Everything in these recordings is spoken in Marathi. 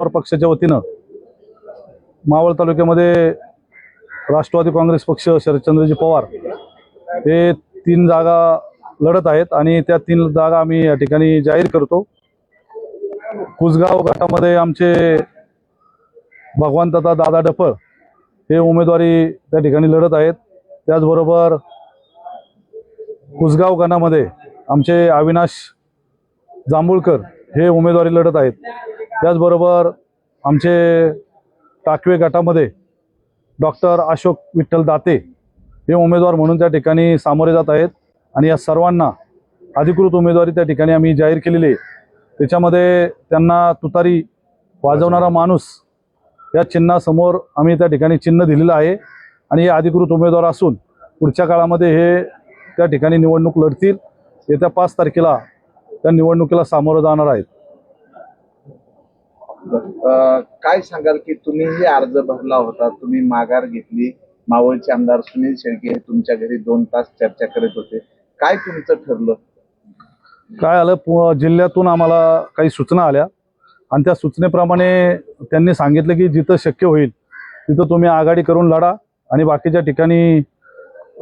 पवार पक्षाच्या वतीनं मावळ तालुक्यामध्ये राष्ट्रवादी काँग्रेस पक्ष शरदचंद्रजी पवार हे तीन जागा लढत आहेत आणि त्या तीन जागा आम्ही या ठिकाणी जाहीर करतो. कुसगाव गटामध्ये आमचे भगवंतता दादा डफळ हे उमेदवारी त्या ठिकाणी लढत आहेत. त्याचबरोबर कुसगाव गणामध्ये आमचे अविनाश जांभूळकर हे उमेदवारी लढत आहेत. त्याचबरोबर आमचे टाकवे गटामध्ये डॉक्टर अशोक विठ्ठल दाते हे उमेदवार म्हणून त्या ठिकाणी सामोरे जात आहेत. आणि या सर्वांना अधिकृत उमेदवारी त्या ठिकाणी आम्ही जाहीर केलेली आहे. त्याच्यामध्ये त्यांना तुतारी वाजवणारा माणूस या चिन्हासमोर आम्ही त्या ठिकाणी चिन्ह दिलेलं आहे. आणि हे अधिकृत उमेदवार असून पुढच्या काळामध्ये हे त्या ठिकाणी निवडणूक लढतील. येत्या पाच तारखेला त्या निवडणुकीला सामोरं जाणार आहेत. काय सांगाल की तुम्हीही अर्ज भरला होता तुम्ही माघार घेतली मावळचे आमदार सुनील शेळके हे तुमच्या घरी दोन तास चर्चा करत होते. काय तुमचं ठरलं? काय आलं जिल्ह्यातून आम्हाला काही सूचना आल्या. आणि त्या सूचनेप्रमाणे त्यांनी सांगितलं की जिथं शक्य होईल तिथं तुम्ही आघाडी करून लढा. आणि बाकीच्या ठिकाणी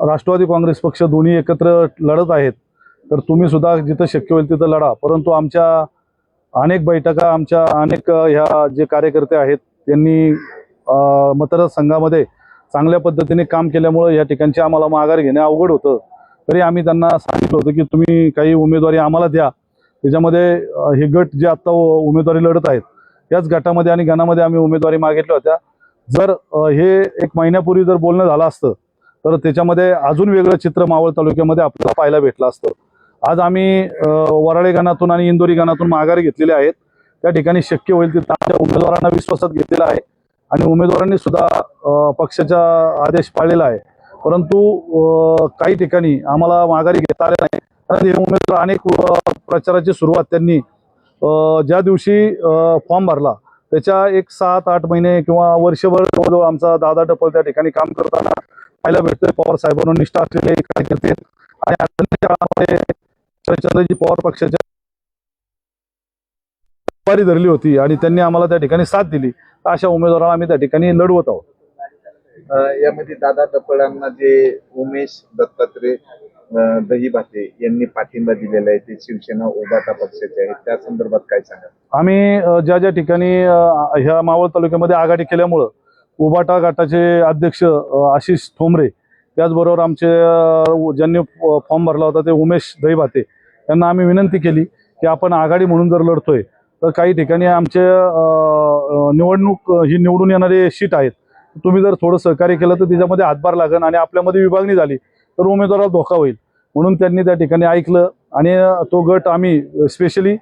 राष्ट्रवादी काँग्रेस पक्ष दोन्ही एकत्र लढत आहेत. तर तुम्ही सुद्धा जिथं शक्य होईल तिथं लढा. परंतु आमच्या अनेक बैठका आमच्या अनेक ह्या जे कार्यकर्ते आहेत त्यांनी मतदारसंघामध्ये चांगल्या पद्धतीने काम केल्यामुळं या ठिकाणची आम्हाला माघार घेणे अवघड होतं. तरी आम्ही त्यांना सांगितलं होतं की तुम्ही काही उमेदवारी आम्हाला द्या. त्याच्यामध्ये हे गट जे आत्ता उमेदवारी लढत आहेत त्याच गटामध्ये आणि गणामध्ये आम्ही उमेदवारी मागितल्या होत्या. जर हे एक महिन्यापूर्वी जर बोलणं झालं असतं तर त्याच्यामध्ये अजून वेगळं चित्र मावळ तालुक्यामध्ये आपल्याला पाहायला भेटलं असतं. आज आम्ही अ, वराळे गणातून आणि इंदोरी गणातून माघार घेतलेले आहेत. त्या ठिकाणी शक्य होईल तिथं आमच्या उमेदवारांना विश्वासात घेतलेला आहे. आणि उमेदवारांनी सुद्धा पक्षाचा आदेश पाळलेला आहे. परंतु काही ठिकाणी आम्हाला माघारी घेता आले नाही. कारण हे उमेदवार अनेक प्रचाराची सुरुवात त्यांनी ज्या दिवशी फॉर्म भरला त्याच्या एक सात आठ महिने किंवा वर्षभर जवळजवळ आमचा दादा टप्पल त्या ठिकाणी काम करताना पाहायला भेटतोय. पवार साहेबांना निष्ठा असलेले कार्यकर्ते आणि शरदचंद्रजी पवार पक्षाच्या उभारी धरली होती आणि त्यांनी आम्हाला त्या ठिकाणी साथ दिली. तर अशा उमेदवाराला आम्ही त्या ठिकाणी लढवत आहोत. यामध्ये दादा टपळांना जे उमेश दत्तात्रय दहीभाते यांनी पाठिंबा दिलेला आहे ते शिवसेना उभाटा पक्षाचे आहेत. त्या संदर्भात काय सांगाल? आम्ही ज्या ज्या ठिकाणी ह्या मावळ तालुक्यामध्ये आघाडी केल्यामुळं उबाटा गटाचे अध्यक्ष आशिष ठोंबरे त्याचबरोबर आमचे ज्यांनी फॉर्म भरला होता ते उमेश दहीभाते त्यांना आम्ही विनंती केली की आपण आघाडी म्हणून जर लढतोय तर काही ठिकाणी आमचे निवडणूक ही निवडून येणारे सीट आहेत. तुम्ही जर थोडं सहकार्य केलं तर त्याच्यामध्ये हातभार लागेल आणि आपल्यामध्ये विभागणी झाली तर उमेदवाराला धोका होईल. म्हणून त्यांनी त्या ठिकाणी ऐकलं आणि तो गट आम्ही स्पेशली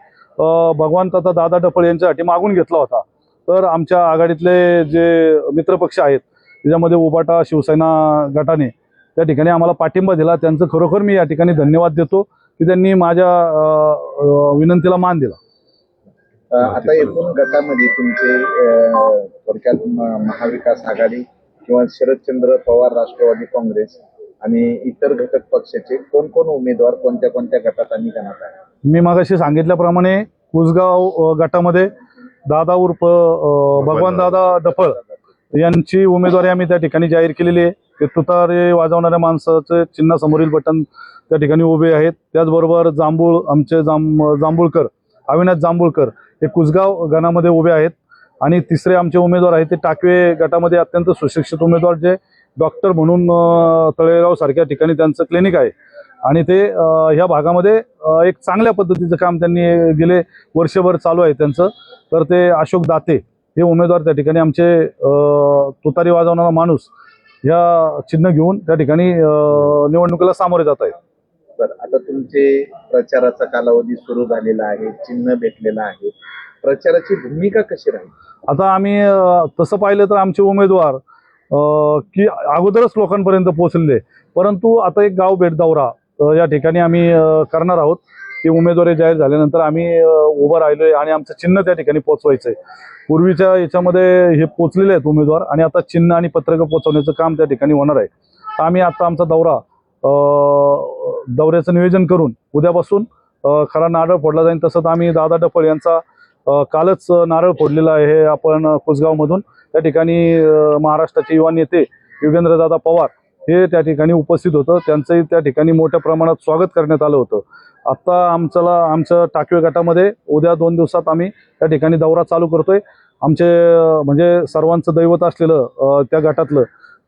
भगवान तथा दादा टपळ यांच्यासाठी मागून घेतला होता. तर आमच्या आघाडीतले जे मित्रपक्ष आहेत त्याच्यामध्ये उबाटा शिवसेना गटाने त्या ठिकाणी आम्हाला पाठिंबा दिला. त्यांचं खरोखर मी या ठिकाणी धन्यवाद देतो की त्यांनी माझ्या विनंतीला मान दिला. आता एकूण गटामध्ये तुमचे थोडक्यात महाविकास आघाडी किंवा शरदचंद्र पवार राष्ट्रवादी काँग्रेस आणि इतर घटक पक्षाचे कोण कोण उमेदवार कोणत्या कोणत्या गटात आणि गणात आहे मी मगाशी सांगितल्याप्रमाणे कुसगाव गटामध्ये दादा उर्फ भगवान दादा डफळ यांची उमेदवारी आम्ही त्या ठिकाणी जाहीर केलेली आहे. ते तुतारे वाजवणाऱ्या माणसाचे चिन्ह समोरील बटन त्या ठिकाणी उभे आहेत. त्याचबरोबर जांभूळ आमचे जांभ जांभूळकर अविनाश जांभूळकर हे कुसगाव गणामध्ये उभे आहेत. आणि तिसरे आमचे उमेदवार आहेत ते टाकवे गटामध्ये अत्यंत सुशिक्षित उमेदवार जे डॉक्टर म्हणून तळेगाव सारख्या ठिकाणी त्यांचं क्लिनिक आहे. आणि ते ह्या भागामध्ये एक चांगल्या पद्धतीचं काम त्यांनी गेले वर्षभर चालू आहे त्यांचं. तर ते अशोक दाते हे उमेदवार त्या ठिकाणी आमचे तुतारी वाजवणारा माणूस ह्या चिन्ह घेऊन त्या ठिकाणी निवडणुकीला सामोरे जात आहेत. आता तुमचे प्रचाराचा कालावधी सुरू झालेला आहे चिन्ह भेटलेलं आहे. प्रचाराची भूमिका कशी राहील? आता आम्ही तसं पाहिलं तर आमचे उमेदवार की अगोदरच लोकांपर्यंत पोहोचलेले परंतु आता एक गाव भेट दौरा या ठिकाणी आम्ही करणार आहोत. की उमेदवारी जाहीर झाल्यानंतर आम्ही उभं राहिलोय आणि आमचं चिन्ह त्या ठिकाणी पोचवायचं आहे पूर्वीच्या याच्यामध्ये हे पोचलेले आहेत उमेदवार आणि आता चिन्ह आणि पत्रकं पोचवण्याचं काम त्या ठिकाणी होणार आहे. आम्ही आता आमचा दौरा अ, दौऱ्याचं नियोजन करून उद्यापासून खरा नारळ फोडला जाईल तसंच आम्ही दादा डफळ यांचा कालच नारळ फोडलेला आहे हे आपण कुसगावमधून. त्या ठिकाणी महाराष्ट्राचे युवा नेते युगेंद्रदादा पवार हे त्या ठिकाणी उपस्थित होतं. त्यांचंही त्या ठिकाणी मोठ्या प्रमाणात स्वागत करण्यात आलं होतं. आत्ता आमच्याला आमचं टाकवे गटामध्ये उद्या दोन दिवसात आम्ही त्या ठिकाणी दौरा चालू करतोय. आमचे म्हणजे सर्वांचं दैवत असलेलं त्या गटातलं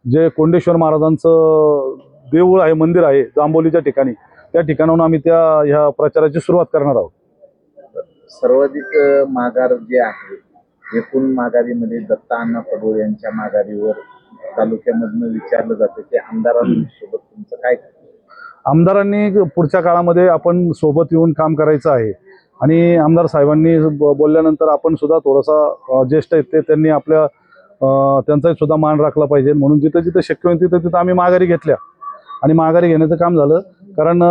जे कोंडेश्वर महाराजांचं देऊळ आहे मंदिर आहे जांबोलीच्या ठिकाणी त्या ठिकाणाहून आम्ही त्या ह्या प्रचाराची सुरुवात करणार आहोत. सर्वाधिक माघार जे आहे एकूण माघारीमध्ये दत्ता अण्णा पडोळ यांच्या माघारीवर तालुक्यामधनं विचारलं जातं की आमदारांसोबत तुमचं काय आमदारांनी पुढच्या काळामध्ये आपण सोबत येऊन काम करायचं आहे. आणि आमदार साहेबांनी ब- बोलल्यानंतर आपण सुद्धा थोडासा ज्येष्ठ आहेत ते त्यांनी आपल्या त्यांचाही सुद्धा मान राखला पाहिजे. म्हणून जिथं जिथं शक्य होईल तिथं तिथं आम्ही माघारी घेतल्या. आणि माघारी घेण्याचं काम झालं. कारण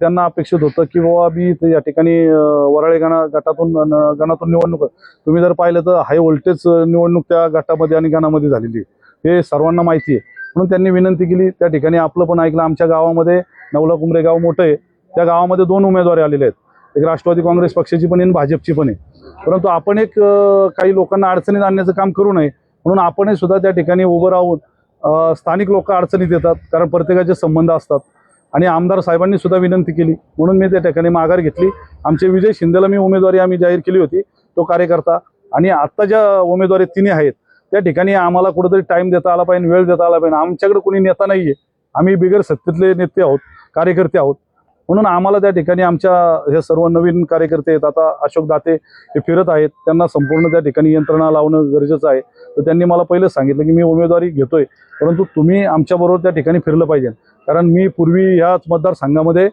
त्यांना अपेक्षित होतं की बाबा मी या ठिकाणी वराळी वराळे गणा गटातून गणातून निवडणूक तुम्ही जर पाहिलं तर हाय व्होल्टेज निवडणूक त्या गटामध्ये आणि गणामध्ये झालेली हे सर्वांना माहिती आहे. म्हणून त्यांनी विनंती केली त्या ठिकाणी आपलं पण ऐकलं आमच्या गावामध्ये नवला कुंभरे गाव मोठं आहे. त्या गावामध्ये दोन उमेदवारी आलेले आहेत. एक राष्ट्रवादी काँग्रेस पक्षाची पण आहे आणि भाजपची पण आहे. परंतु आपण एक काही लोकांना अडचणीत आणण्याचं काम करू नये. म्हणून आपणही सुद्धा त्या ठिकाणी उभं राहून स्थानिक लोक अडचणीत येतात. कारण प्रत्येकाचे संबंध असतात. आणि आमदार साहेबांनी सुद्धा विनंती केली. म्हणून मी त्या ठिकाणी माघार घेतली. आमचे विजय शिंदेला मी उमेदवारी आम्ही जाहीर केली होती. तो कार्यकर्ता. आणि आत्ता ज्या उमेदवारी तिन्ही आहेत. त्या ठिकाणी आम्हाला कुठेतरी टाईम देता आला पाहिजे वेळ देता आला पाहिजे. आमच्याकडे कोणी नेता नाही आहे आम्ही बिगर सत्तेतले नेते आहोत. कार्यकर्ते आहोत. म्हणून आम्हाला त्या ठिकाणी आमच्या हे सर्व नवीन कार्यकर्ते आहेत. आता अशोक दाते हे फिरत आहेत. त्यांना संपूर्ण त्या ठिकाणी यंत्रणा लावणं गरजेचं आहे. तर त्यांनी मला पहिलेच सांगितलं की मी उमेदवारी घेतोय. परंतु तुम्ही आमच्याबरोबर त्या ठिकाणी फिरलं पाहिजे. कारण मी पूर्वी ह्याच मतदारसंघामध्ये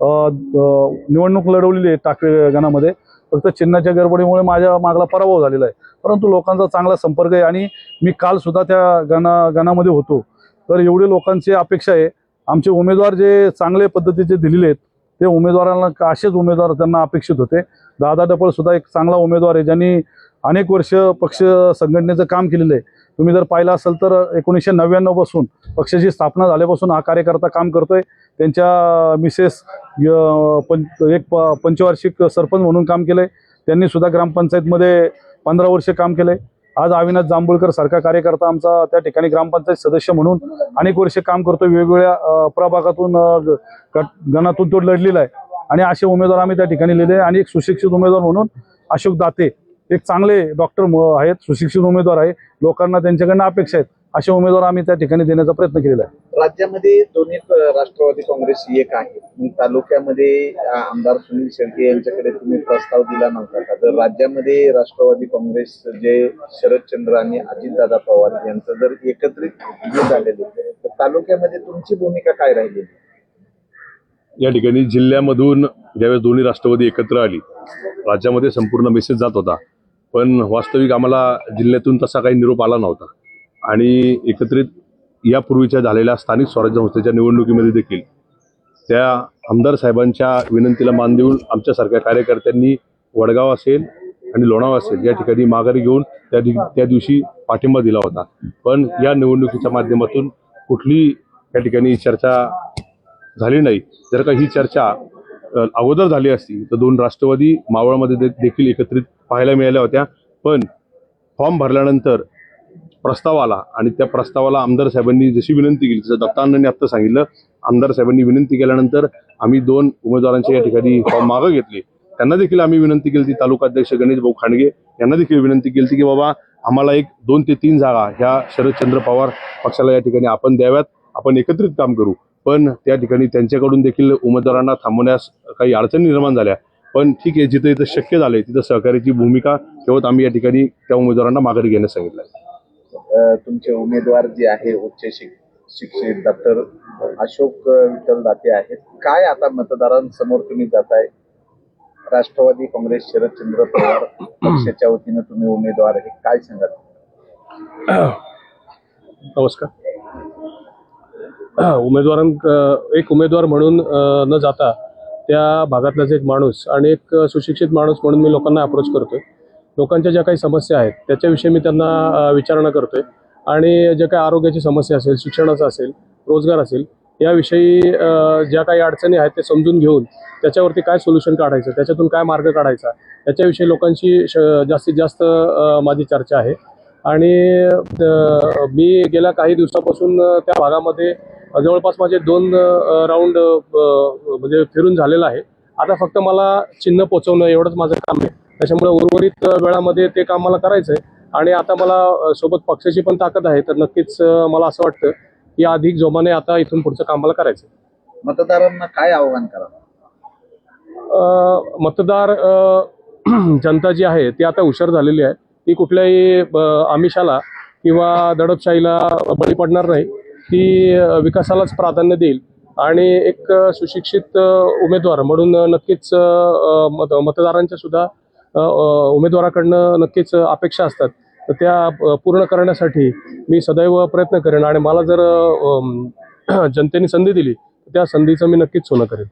निवडणूक लढवलेली आहे टाकळे गणामध्ये. फक्त चिन्हाच्या गडबडीमुळे माझ्या मागला पराभव झालेला आहे. परंतु लोकांचा चांगला संपर्क आहे आणि मी कालसुद्धा त्या गणा गणामध्ये होतो. तर एवढे लोकांची अपेक्षा आहे. आमचे उमेदवार जे चांगले पद्धतीचे दिलेले आहेत ते उमेदवारांना असेच उमेदवार त्यांना अपेक्षित होते. दादा डपळ सुद्धा एक चांगला उमेदवार आहे ज्यांनी अनेक वर्ष पक्ष संघटनेचं काम केलेलं आहे. तुम्ही जर पाहिलं असेल तर एकोणीसशे नव्याण्णवपासून पक्षाची स्थापना झाल्यापासून हा कार्यकर्ता काम करतोय. त्यांच्या मिसेस पंच पं एक प पंचवार्षिक सरपंच म्हणून काम केलंय. त्यांनीसुद्धा ग्रामपंचायतमध्ये पंधरा वर्ष काम केलंय. आज अविनाश जांभूळकर सारखा कार्यकर्ता आमचा त्या ठिकाणी ग्रामपंचायत सदस्य म्हणून अनेक वर्ष काम करतो वेगवेगळ्या प्रभागातून गट- गणातून तो लढलेला आहे. आणि असे उमेदवार आम्ही त्या ठिकाणी लिहिले आणि एक सुशिक्षित उमेदवार म्हणून अशोक दाते एक चांगले डॉक्टर आहेत. सुशिक्षित उमेदवार आहे. लोकांना त्यांच्याकडनं अपेक्षा आहेत. असे उमेदवार आम्ही त्या ठिकाणी देण्याचा प्रयत्न केलेला आहे. राज्यामध्ये दोन्ही राष्ट्रवादी काँग्रेस एक आहे. मग तालुक्यामध्ये आमदार सुनील शेळके यांच्याकडे तुम्ही प्रस्ताव दिला नव्हता का? तर राज्यामध्ये राष्ट्रवादी काँग्रेस जे शरदचंद्र आणि अजितदादा पवार यांचं जर एकत्रित हे झालेले तर तालुक्यामध्ये तुमची भूमिका काय राहिलेली या ठिकाणी जिल्ह्यामधून ज्यावेळेस दोन्ही राष्ट्रवादी एकत्र आली राज्यामध्ये संपूर्ण मेसेज जात होता. पण वास्तविक आम्हाला जिल्ह्यातून तसा काही निरोप आला नव्हता. आणि एकत्रित यापूर्वीच्या झालेल्या स्थानिक स्वराज्य संस्थेच्या निवडणुकीमध्ये देखील त्या आमदार साहेबांच्या विनंतीला मान देऊन आमच्यासारख्या कार्यकर्त्यांनी वडगाव असेल आणि लोणावळा असेल या ठिकाणी माघारी घेऊन त्या दि त्या दिवशी पाठिंबा दिला होता. पण या निवडणुकीच्या माध्यमातून कुठली या ठिकाणी चर्चा झाली नाही. जर का ही चर्चा अगोदर झाली असती तर दोन राष्ट्रवादी मावळमध्ये दे- देखील एकत्रित पाहायला मिळाल्या होत्या. पण फॉर्म भरल्यानंतर प्रस्ताव आला आणि त्या प्रस्तावाला आमदार साहेबांनी जशी विनंती केली जसं दत्तांनांनी आत्ता सांगितलं आमदार साहेबांनी विनंती केल्यानंतर आम्ही दोन उमेदवारांचे या ठिकाणी फॉर्म मागं घेतले. त्यांना देखील आम्ही विनंती केली ती तालुका अध्यक्ष गणेश भाऊ खांडगे यांना देखील विनंती केली की बाबा आम्हाला एक दोन ते तीन जागा ह्या शरदचंद्र पवार पक्षाला या ठिकाणी आपण द्याव्यात आपण एकत्रित काम करू. पण त्या ठिकाणी त्यांच्याकडून देखील उमेदवारांना थांबवण्यास काही अडचणी निर्माण झाल्या. पण ठीक आहे जिथं इथं शक्य झालंय तिथं सहकार्याची भूमिका ठेवत आम्ही या ठिकाणी त्या उमेदवारांना माघारी घेण्यास सांगितलं आहे तुमचे उमेदवार जे आहे उच्च शिक्षित डॉक्टर अशोक विठ्ठल दाते आहेत. काय आता मतदारांसमोर तुम्ही जाताय? राष्ट्रवादी काँग्रेस शरदचंद्र पवार पक्षाच्या वतीनं तुम्ही उमेदवार आहे. काय सांगाल? नमस्कार. उमेदवारां एक उमेदवार म्हणून न जाता त्या भागातलाच एक माणूस आणि एक सुशिक्षित माणूस म्हणून मी लोकांना अप्रोच करतोय. लोकांच्या ज्या काही समस्या आहेत त्याच्याविषयी मी त्यांना विचारणा करतोय. आणि ज्या काही आरोग्याची समस्या असेल शिक्षणाचं असेल रोजगार असेल याविषयी ज्या काही अडचणी आहेत ते समजून घेऊन त्याच्यावरती काय सोल्युशन काढायचं त्याच्यातून काय मार्ग काढायचा याच्याविषयी लोकांशी श- जास्तीत जास्त माझी चर्चा आहे. आणि मी गेल्या काही दिवसापासून त्या भागामध्ये जवळपास माझे दोन राऊंड म्हणजे फिरून झालेलं आहे. आता फक्त मला चिन्ह पोचवणं एवढंच माझं काम आहे. त्याच्यामुळे उर्वरित वेळामध्ये ते काम मला करायचं आहे आणि आता मला सोबत पक्षाची पण ताकद आहे तर नक्कीच मला असं वाटतं की अधिक जोमाने आता इथून पुढचं काम मला करायचं. मतदारांना काय आव्हान करा मतदार जनता जी आहे ती आता हुशार झालेली आहे. ती कुठल्याही आमिषाला किंवा दडपशाहीला बळी पडणार नाही. ती विकासालाच प्राधान्य देईल. आणि एक सुशिक्षित उमेदवार म्हणून नक्कीच मत मतदारांच्या सुद्धा उमेदवाराकडनं नक्कीच अपेक्षा असतात. तर त्या पूर्ण करण्यासाठी मी सदैव प्रयत्न करेन आणि मला जर जनतेने संधी दिली तर त्या संधीचं मी नक्कीच सोनं करेन.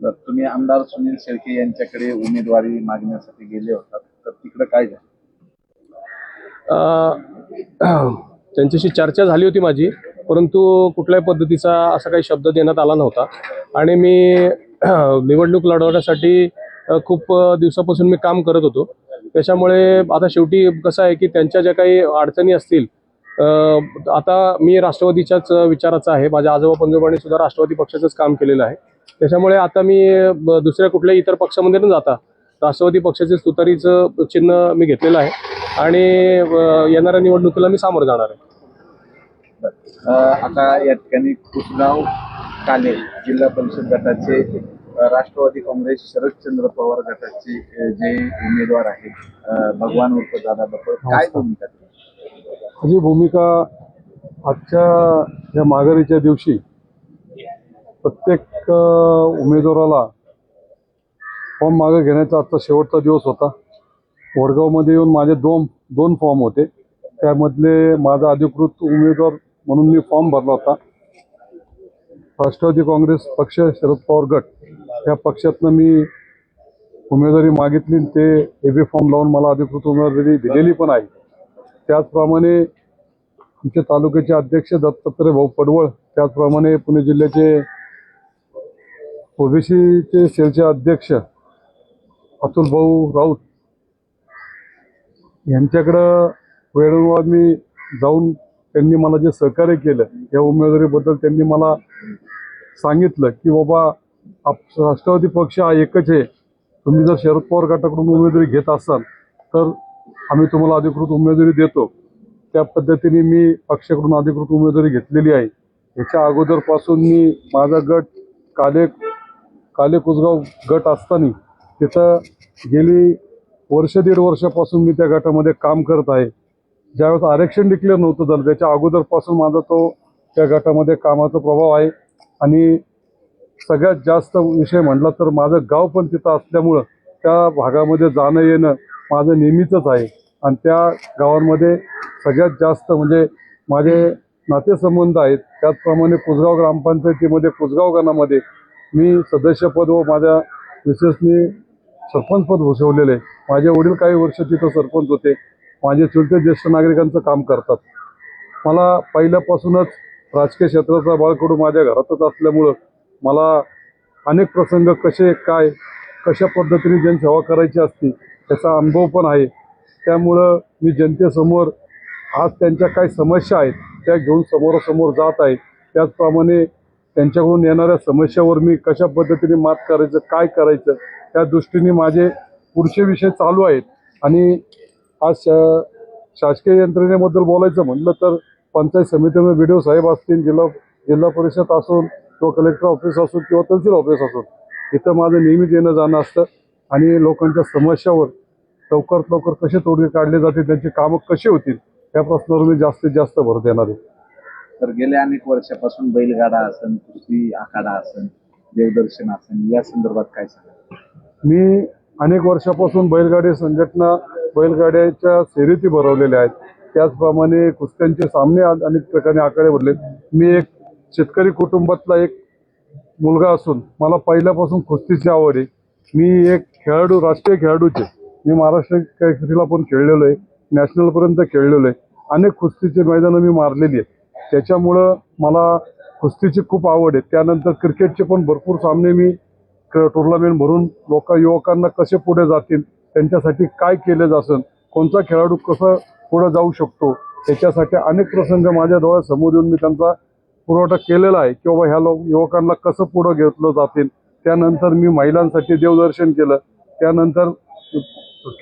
तुम्ही आमदार सुनील शेळके यांच्याकडे उमेदवारी मागण्यासाठी गेले होतात तर तिकडे काय झालं? त्यांच्याशी चर्चा झाली होती माझी परंतु कुठल्याही पद्धतीचा असा काही शब्द देण्यात आला नव्हता. आणि मी निवडणूक लढवण्यासाठी खूप दिवसापासून मी काम करत होतो. त्याच्यामुळे आता शेवटी कसं आहे की त्यांच्या ज्या काही अडचणी असतील आता मी राष्ट्रवादीच्याच विचाराचा आहे. माझ्या आजोबा पंजोबांनी सुद्धा राष्ट्रवादी पक्षाचंच काम केलेलं आहे. त्याच्यामुळे आता मी दुसऱ्या कुठल्याही इतर पक्षामध्ये न जाता राष्ट्रवादी पक्षाचे तुतारीचं चिन्ह मी घेतलेलं आहे. आणि येणाऱ्या निवडणुकीला मी सामोरं जाणार आहे. आता या ठिकाणी कुसगाव काले जिल्हा परिषद गटाचे राष्ट्रवादी काँग्रेस शरदचंद्र पवार गटाचे जे उमेदवार आहेत भगवान उर्फ दादा बप्पा काय भूमिका? माझी भूमिका आजच्या या माघारीच्या दिवशी प्रत्येक उमेदवाराला फॉर्म मागे घेण्याचा आजचा शेवटचा दिवस होता. वडगावमध्ये येऊन माझे दोन दोन फॉर्म होते. त्यामधले माझा अधिकृत उमेदवार म्हणून मी फॉर्म भरला होता. राष्ट्रवादी काँग्रेस पक्ष शरद पवार गट. या पक्षातनं मी उमेदवारी मागितली आणि ते ए बी फॉर्म लावून मला अधिकृत उमेदवारी दिलेली पण आहे. त्याचप्रमाणे आमचे तालुक्याचे अध्यक्ष दत्तात्रय भाऊ पडवळ त्याचप्रमाणे पुणे जिल्ह्याचे ओबीसीचे सेलचे अध्यक्ष अतुल भाऊ राऊत यांच्याकडं वेळोवेळ मी जाऊन त्यांनी मला जे सहकार्य केलं या उमेदवारीबद्दल त्यांनी मला सांगितलं की बाबा आप राष्ट्रवादी पक्ष हा एकच आहे. तुम्ही जर शरद पवार गटाकडून उमेदवारी घेत असाल तर आम्ही तुम्हाला अधिकृत उमेदवारी देतो. त्या पद्धतीने मी पक्षाकडून अधिकृत उमेदवारी घेतलेली आहे. याच्या अगोदरपासून मी माझा गट काले काले कुसगाव गट असताना तिथं गेली वर्ष दीड वर्षापासून मी त्या गटामध्ये काम करत आहे. ज्यावेळेस आरक्षण डिक्लेअर नव्हतं झालं त्याच्या अगोदरपासून माझा तो त्या गटामध्ये कामाचा प्रभाव आहे. आणि सगळ्यात जास्त विषय म्हटला तर माझं गाव पण तिथं असल्यामुळं त्या भागामध्ये जाणं येणं माझं नेहमीचंच आहे. आणि त्या गावांमध्ये सगळ्यात जास्त म्हणजे माझे नातेसंबंध आहेत. त्याचप्रमाणे कुसगाव ग्रामपंचायतीमध्ये कुसगाव गणामध्ये मी सदस्यपद व माझ्या मिसेसनी सरपंचपद भूषवलेले आहे. माझे वडील काही वर्ष तिथं सरपंच होते. माझे चुलते ज्येष्ठ नागरिकांचं काम करतात. मला पहिल्यापासूनच राजकीय क्षेत्राचा बाळकडू माझ्या घरातच असल्यामुळं मला अनेक प्रसंग कसे काय कशा पद्धतीने जनसेवा करायची असती त्याचा अनुभव पण आहे. त्यामुळं मी जनतेसमोर आज त्यांच्या काही समस्या आहेत त्या घेऊन समोरासमोर जात आहे. त्याचप्रमाणे त्यांच्याकडून येणाऱ्या समस्यावर मी कशा पद्धतीने मात करायचं काय करायचं त्या दृष्टीने माझे पुढचे विषय चालू आहेत. आणि आज शा- शासकीय यंत्रणेबद्दल बोलायचं म्हटलं तर पंचायत समितीमध्ये बी साहेब असतील जिल्हा जिल्हा परिषद असून किंवा कलेक्टर ऑफिस असून किंवा तहसील ऑफिस असून इथं माझं नेहमीच येणं जाणं असतं. आणि लोकांच्या समस्यावर लवकरात लवकर कसे तोडगे काढले जातील त्यांची कामं कशी होतील या प्रश्नावर मी जास्तीत जास्त भर देणार आहे. तर गेल्या अनेक वर्षापासून बैलगाडा असन कुस्ती आखाडा असन देवदर्शन असन या संदर्भात काय सांगा मी अनेक वर्षापासून बैलगाडी संघटना बैलगाड्याच्या शर्यती भरवलेल्या आहेत. त्याचप्रमाणे कुस्त्यांचे सामने अनेक प्रकारे आकडे भरले मी एक शेतकरी कुटुंबातला एक मुलगा असून मला पहिल्यापासून कुस्तीची आवड आहे. मी एक खेळाडू राष्ट्रीय खेळाडूचे. मी महाराष्ट्र केसरीला पण खेळलेलो आहे. नॅशनलपर्यंत खेळलेलो आहे. अनेक कुस्तीचे मैदानं मी मारलेली आहेत. त्याच्यामुळं मला कुस्तीची खूप आवड आहे. त्यानंतर क्रिकेटचे पण भरपूर सामने मी टुर्नामेंट भरून लोक युवकांना कसे पुढे जातील त्यांच्यासाठी काय केलं जासन कोणता खेळाडू कसं पुढे जाऊ शकतो त्याच्यासाठी अनेक प्रसंग माझ्या डोळ्यासमोर येऊन मी त्यांचा पुरवठा केलेला आहे की बाबा ह्या लोक युवकांना कसं पुढं घेतलं जातील? त्यानंतर मी महिलांसाठी देवदर्शन केलं. त्यानंतर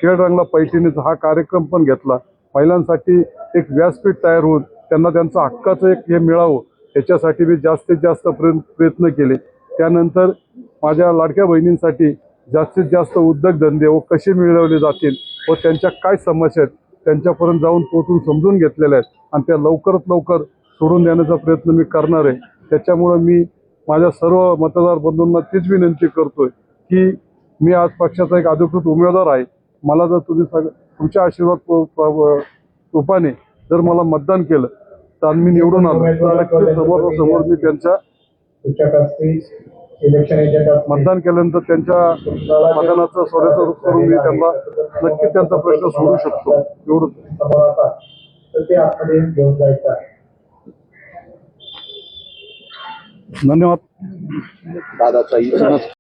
खेळ रंगला पैठणीचा हा कार्यक्रम पण घेतला. महिलांसाठी एक व्यासपीठ तयार होऊन त्यांना त्यांचं हक्काचं एक हे मिळावं याच्यासाठी मी जास्तीत जास्त प्रयत्न प्रयत्न केले. त्यानंतर माझ्या लाडक्या बहिणींसाठी जास्तीत जास्त उद्योगधंदे व कसे मिळवले जातील व त्यांच्या काय समस्या आहेत त्यांच्यापर्यंत जाऊन पोचून समजून घेतलेल्या आहेत. आणि त्या लवकरात लवकर सोडून देण्याचा प्रयत्न मी करणार आहे. त्याच्यामुळं मी माझ्या सर्व मतदार बंधूंना तीच विनंती करतोय की मी आज पक्षाचा एक अधिकृत उमेदवार आहे. मला जर तुम्ही सग तुमच्या आशीर्वाद रूपाने जर मला मतदान केलं तर मी निवडून आलो. समोर समोर मी त्यांच्या मतदान केल्यानंतर त्यांच्या मतदानाचं सोन्याचं रूप करून मी त्यांना नक्कीच त्यांचा प्रश्न सोडू शकतो. एवढं धन्यवाद. दादाचा